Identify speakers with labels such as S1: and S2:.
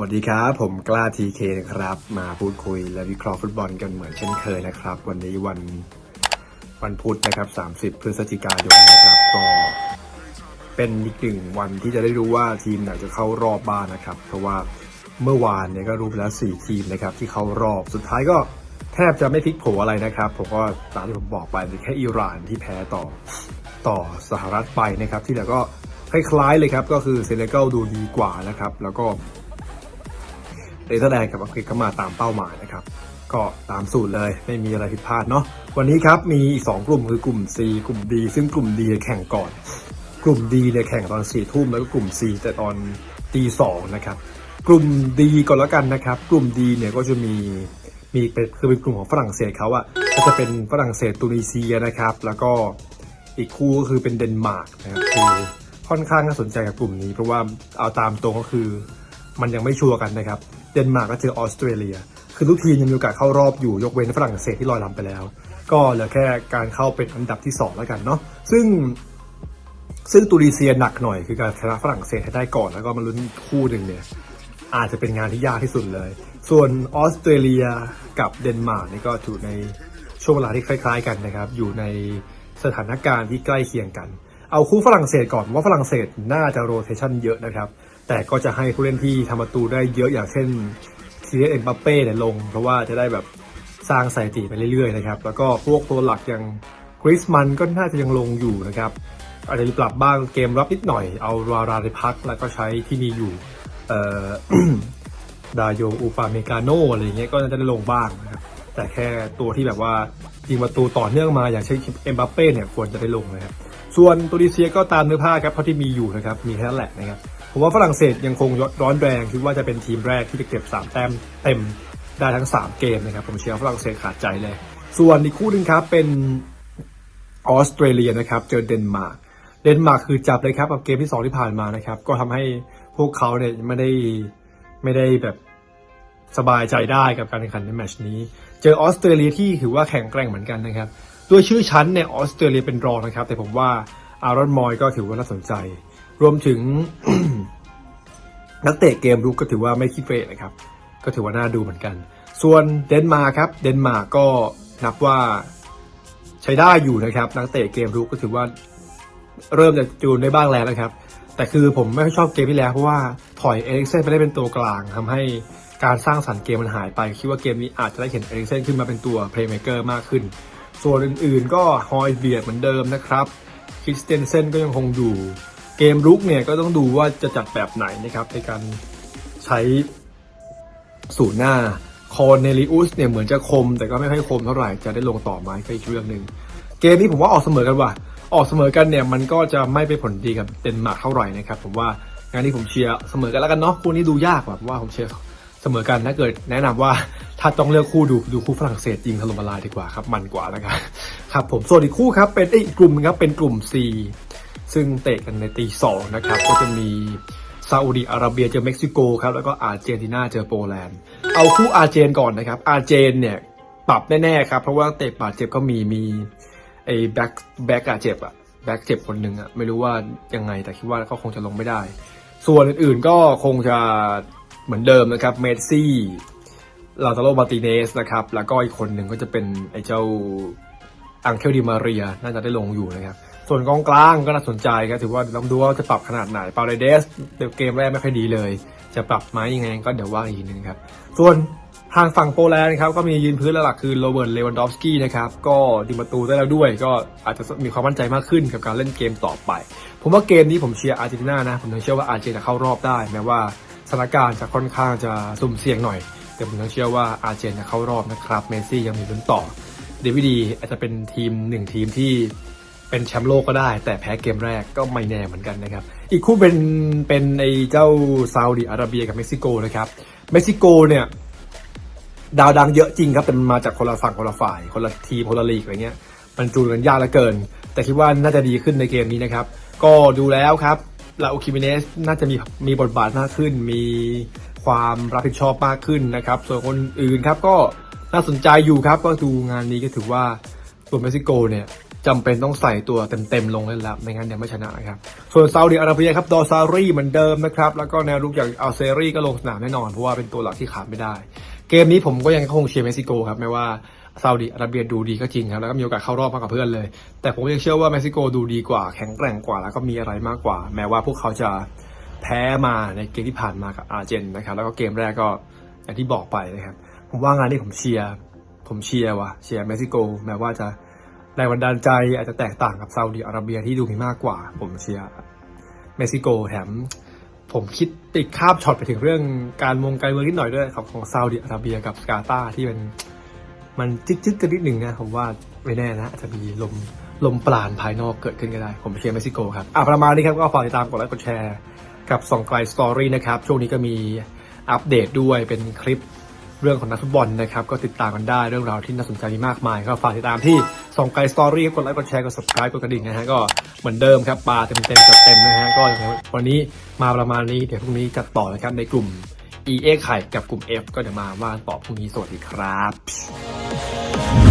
S1: วัสดีครับ ผมกล้าทีเคนะครับ มาพูดคุยและวิเคราะห์ฟุตบอลกันเหมือนเช่นเคยนะครับ วันนี้วันวันพุธนะครับ 30 พฤศจิกายนนะครับ ก็เป็นอีกหนึ่งวันที่จะได้รู้ว่าทีมไหนจะเข้ารอบบ้างนะครับ เพราะว่าเมื่อวานเนี่ยก็รู้ไปแล้ว 4 ทีมนะครับ ที่เข้ารอบสุดท้ายก็แทบจะไม่พลิกโผอะไรนะครับ ผมก็ตามที่ผมบอกไปมีแค่อิหร่านที่แพ้ต่อต่อสหรัฐไปนะครับ ที่เหลือก็คล้ายๆเลยครับก็คือเซเนกัลดูดีกว่านะครับ แล้วก็ เนเธอร์แลนด์กับอังกฤษก็มาตามเป้าหมายนะครับ ก็ตามสูตรเลยไม่มีอะไรผิดพลาดเนาะวันนี้ครับมีอีกสองกลุ่มคือกลุ่ม C กลุ่ม D ซึ่งกลุ่ม D แข่งก่อน กลุ่ม D เนี่ยแข่งตอนสี่ทุ่มแล้วก็กลุ่ม C แต่ตอนตีสองนะครับกลุ่ม D ก่อนแล้วกันนะครับ กลุ่ม D เนี่ยก็จะมีมีเป็นคือเป็นกลุ่มของฝรั่งเศสเขาอะก็จะเป็นฝรั่งเศสตุนิเซียนะครับ แล้วก็อีกคู่ก็คือเป็นเดนมาร์กนะครับคือค่อนข้างน่าสนใจกับกลุ่มนี้ เพราะว่าเอาตามตรงก็คือ มันยังไม่ชัวร์กันนะครับ เดนมาร์กก็เจอออสเตรเลีย คือทุกทีมยังมีโอกาสเข้ารอบอยู่ยกเว้นฝรั่งเศสที่ลอยลำไปแล้ว ก็เหลือแค่การเข้าเป็นอันดับที่ 2 แล้วกันเนาะซึ่งซึ่งตุนิเซียหนักหน่อยคือการชนะฝรั่งเศสให้ได้ก่อนแล้วก็มาลุ้นคู่หนึ่งเนี่ยอาจจะเป็นงานที่ยากที่สุดเลย ส่วนออสเตรเลียกับเดนมาร์กนี่ก็อยู่ในช่วงเวลาที่คล้าย ๆ กันนะครับ อยู่ในสถานการณ์ที่ใกล้เคียงกัน เอาคู่ฝรั่งเศสก่อนว่าฝรั่งเศสน่าจะโรเทชันเยอะนะครับ แต่ก็จะให้ผู้เล่นที่ทำประตูได้เยอะอย่างเช่นคีเรียนเอ็มบัปเป้เนี่ยลง เพราะว่าจะได้แบบสร้างสถิติไปเรื่อยๆนะครับ แล้วก็พวกตัวหลักอย่างกริสมันก็น่าจะยังลงอยู่นะครับ อาจจะปรับบ้างเกมรับนิดหน่อยเอาราราไปพักแล้วก็ใช้ที่มีอยู่เอ่อดาโยอูปาเมกาโนอะไรอย่างเงี้ยก็น่าจะได้ลงบ้างนะครับแต่แค่ตัวที่แบบว่ายิงประตูต่อเนื่องมาอย่างเช่นเอ็มบัปเป้เนี่ยควรจะได้ลงนะครับส่วนตุนิเซียก็ตามเนื้อผ้าครับเพราะที่มีอยู่นะครับมีแค่นั้นแหละนะครับ ผมว่าฝรั่งเศสยังคงร้อนแรงคิดว่าจะเป็นทีมแรกที่จะเก็บ 3 แต้มเต็มได้ทั้ง 3 เกมนะครับผมเชียร์ฝรั่งเศสขาดใจเลย ส่วนอีกคู่หนึงครับเป็นออสเตรเลียนะครับเจอเดนมาร์กเดนมาร์กคือจับเลยครับกับเกมที่ 2 ที่ผ่านมานะครับก็ทำให้พวกเขาเนี่ยไม่ได้ไม่ได้แบบสบายใจได้กับการแข่งขันในแมชนี้ เจอออสเตรเลียที่ถือว่าแข็งแกร่งเหมือนกันนะครับด้วยชื่อชั้นเนี่ยออสเตรเลียเป็นรองนะครับ แต่ผมว่าอารอนมอยก็ถือว่าน่าสนใจ รวมถึง นักเตะเกมรุกก็ถือว่าไม่คิดเฟรนะครับ ก็ถือว่าน่าดูเหมือนกัน ส่วนเดนมาร์กครับ เดนมาร์กก็นับว่าใช้ได้อยู่นะครับ นักเตะเกมรุกก็ถือว่าเริ่มจะจูนได้บ้างแล้วนะครับ แต่คือผมไม่ค่อยชอบเกมที่แล้วเพราะว่าถอยเอริกเซนไปได้เป็นตัวกลางทำให้การสร้างสรรค์เกมมันหายไป คิดว่าเกมนี้อาจจะได้เห็นเอริกเซนขึ้นมาเป็นตัวเพลย์เมเกอร์มากขึ้น ส่วนอื่นๆ ก็ฮอยเบียดเหมือนเดิมนะครับคริสเตนเซนก็ยังคงอยู่ เกมรุกเนี่ยก็ต้องดูว่าจะจัดแบบไหนนะครับในการใช้สูตรหน้าคอเนลิอุสเนี่ยเหมือนจะคม แต่ก็ไม่ค่อยคมเท่าไหร่จะได้ลงต่อไหมก็อีกเรื่องหนึ่งเกมนี้ผมว่าออกเสมอกันว่ะออกเสมอกันเนี่ยมันก็จะไม่ไปผลดีกับเดนมาร์กเท่าไหร่นะครับผมว่างานนี้ผมเชียร์เสมอกันแล้วกันเนาะคู่นี้ดูยากว่ะว่าผมเชียร์เสมอกันถ้าเกิดแนะนำว่าถ้าต้องเลือกคู่ดูดูคู่ฝรั่งเศสยิงถล่มละลายดีกว่าครับมันกว่าแล้วกันครับผมส่วนอีกคู่ครับเป็นอีกกลุ่มนึงครับเป็นกลุ่ม C ซึ่งเตะกันในตีสองนะครับ ก็จะมีซาอุดิอาระเบียเจอเม็กซิโกครับ แล้วก็อาร์เจนตินาเจอโปแลนด์ เอาคู่อาร์เจนก่อนนะครับ อาร์เจนเนี่ยปรับแน่ๆครับ เพราะว่าเตะบาดเจ็บก็มีมีไอ้แบ็คแบ็คอะเจ็บอะแบ็คเจ็บคนหนึ่งอะไม่รู้ว่ายังไงแต่คิดว่าเขาคงจะลงไม่ได้ ส่วนอื่นๆก็คงจะเหมือนเดิมนะครับเมสซี่ลาตาโลมาติเนสนะครับ แล้วก็อีกคนหนึ่งก็จะเป็นไอ้เจ้าอังเคลดิมาเรีย น่าจะได้ลงอยู่นะครับ ส่วนกองกลางก็น่าสนใจครับถือว่าลองดูว่าจะปรับขนาดไหนปาเรเดสเกมแรกไม่ค่อยดีเลย จะปรับไหมยังไงก็เดี๋ยวว่าอีกทีหนึงครับ ส่วนทางฝั่งโปแลนด์ครับก็มียืนพื้นหลักคือโรเบิร์ตเลวันดอฟสกี้นะครับก็ดิงประตูได้แล้วด้วย ก็อาจจะมีความมั่นใจมากขึ้นกับการเล่นเกมต่อไป ผมว่าเกมนี้ผมเชียร์อาร์เจนตินานะ ผมเชื่อว่าอาร์เจนจะเข้ารอบได้แม้ว่าสถานการณ์จะค่อนข้างจะสุ่มเสี่ยงหน่อย แต่ผมเชื่อว่าอาร์เจนจะเข้ารอบนะครับเมสซี่ยังมีลุ้นต่อเดวิดีอาจจะเป็นทีมหนึ่งทีมที่ เป็นแชมป์โลกก็ได้ แต่แพ้เกมแรกก็ไม่แน่เหมือนกันนะครับ อีกคู่เป็นเป็นไอเจ้าซาอุดิอาระเบียกับเม็กซิโกนะครับ เม็กซิโกเนี่ยดาวดังเยอะจริงครับแต่มันมาจากคนละฝั่งคนละฝ่าย คนละทีมคนละลีกอะไรเงี้ย มันจูนกันยากเหลือเกิน แต่คิดว่าน่าจะดีขึ้นในเกมนี้นะครับ ก็ดูแล้วครับลาโอคิมิเนสน่าจะมีมีบทบาทมากขึ้น มีความรับผิดชอบมากขึ้นนะครับ ส่วนคนอื่นครับก็น่าสนใจอยู่ครับ ก็ดูงานนี้ก็ถือว่าตัวเม็กซิโกเนี่ย จำเป็นต้องใส่ตัวเต็มๆลงเล่นแล้วไม่งั้นเดี๋ยวไม่ชนะครับ ส่วนซาอุดิอาระเบียครับดอซารีเหมือนเดิมนะครับ แล้วก็แนวรุกอย่างอัลเซรีก็ลงสนามแน่นอน เพราะว่าเป็นตัวหลักที่ขาดไม่ได้ เกมนี้ผมก็ยังคงเชียร์เม็กซิโกครับไม่ว่าซาอุดิอาระเบียดูดีก็จริงครับแล้วก็มีโอกาสเข้ารอบมากกว่าเพื่อนเลย แต่ผมยังเชื่อว่าเม็กซิโกดูดีกว่าแข็งแกร่งกว่าแล้วก็มีอะไรมากกว่า แม้ว่าพวกเขาจะแพ้มาในเกมที่ผ่านมากับอาร์เจนนะครับแล้วก็เกมแรกก็อย่างที่บอกไปนะครับผมว่างานนี้ผมเชียร์ผมเชียร์ว่ะเชียร์เม็กซิโกแม้ว่าจะ แรงบันดาลใจอาจจะแตกต่างกับซาอุดิอาระเบียที่ดูมีมากกว่า ผมเชียร์เม็กซิโกแถมผมคิดติดข้ามช็อตไปถึงเรื่องการวงการเมืองนิดหน่อยด้วยครับของซาอุดิอาระเบียกับกาตาที่มันมันจึ๊กๆกันนิดหนึ่งนะผมว่าไม่แน่นะอาจจะมีลมลมปราณภายนอกเกิดขึ้นก็ได้ ผมเชียร์เม็กซิโกครับอะประมาณนี้ครับก็ฝากติดตามกดไลค์กดแชร์กับส่องไกลสตอรี่นะครับ ช่วงนี้ก็มีอัปเดตด้วยเป็นคลิป เรื่องของนักฟุตบอลนะครับ ก็ติดตามกันได้เรื่องราวที่น่าสนใจมีมากมาย ก็ฝากติดตามที่ส่องไกลสตอรี่กดไลค์กดแชร์กด subscribe กดกระดิ่งนะฮะก็เหมือนเดิมครับปลาเต็มเต็มจัดเต็มนะฮะก็วันนี้มาประมาณนี้เดี๋ยวพรุ่งนี้จัดต่อนะครับในกลุ่ม EA ไข่กับกลุ่ม F ก็เดี๋ยวมาว่าต่อพรุ่งนี้สวัสดีครับ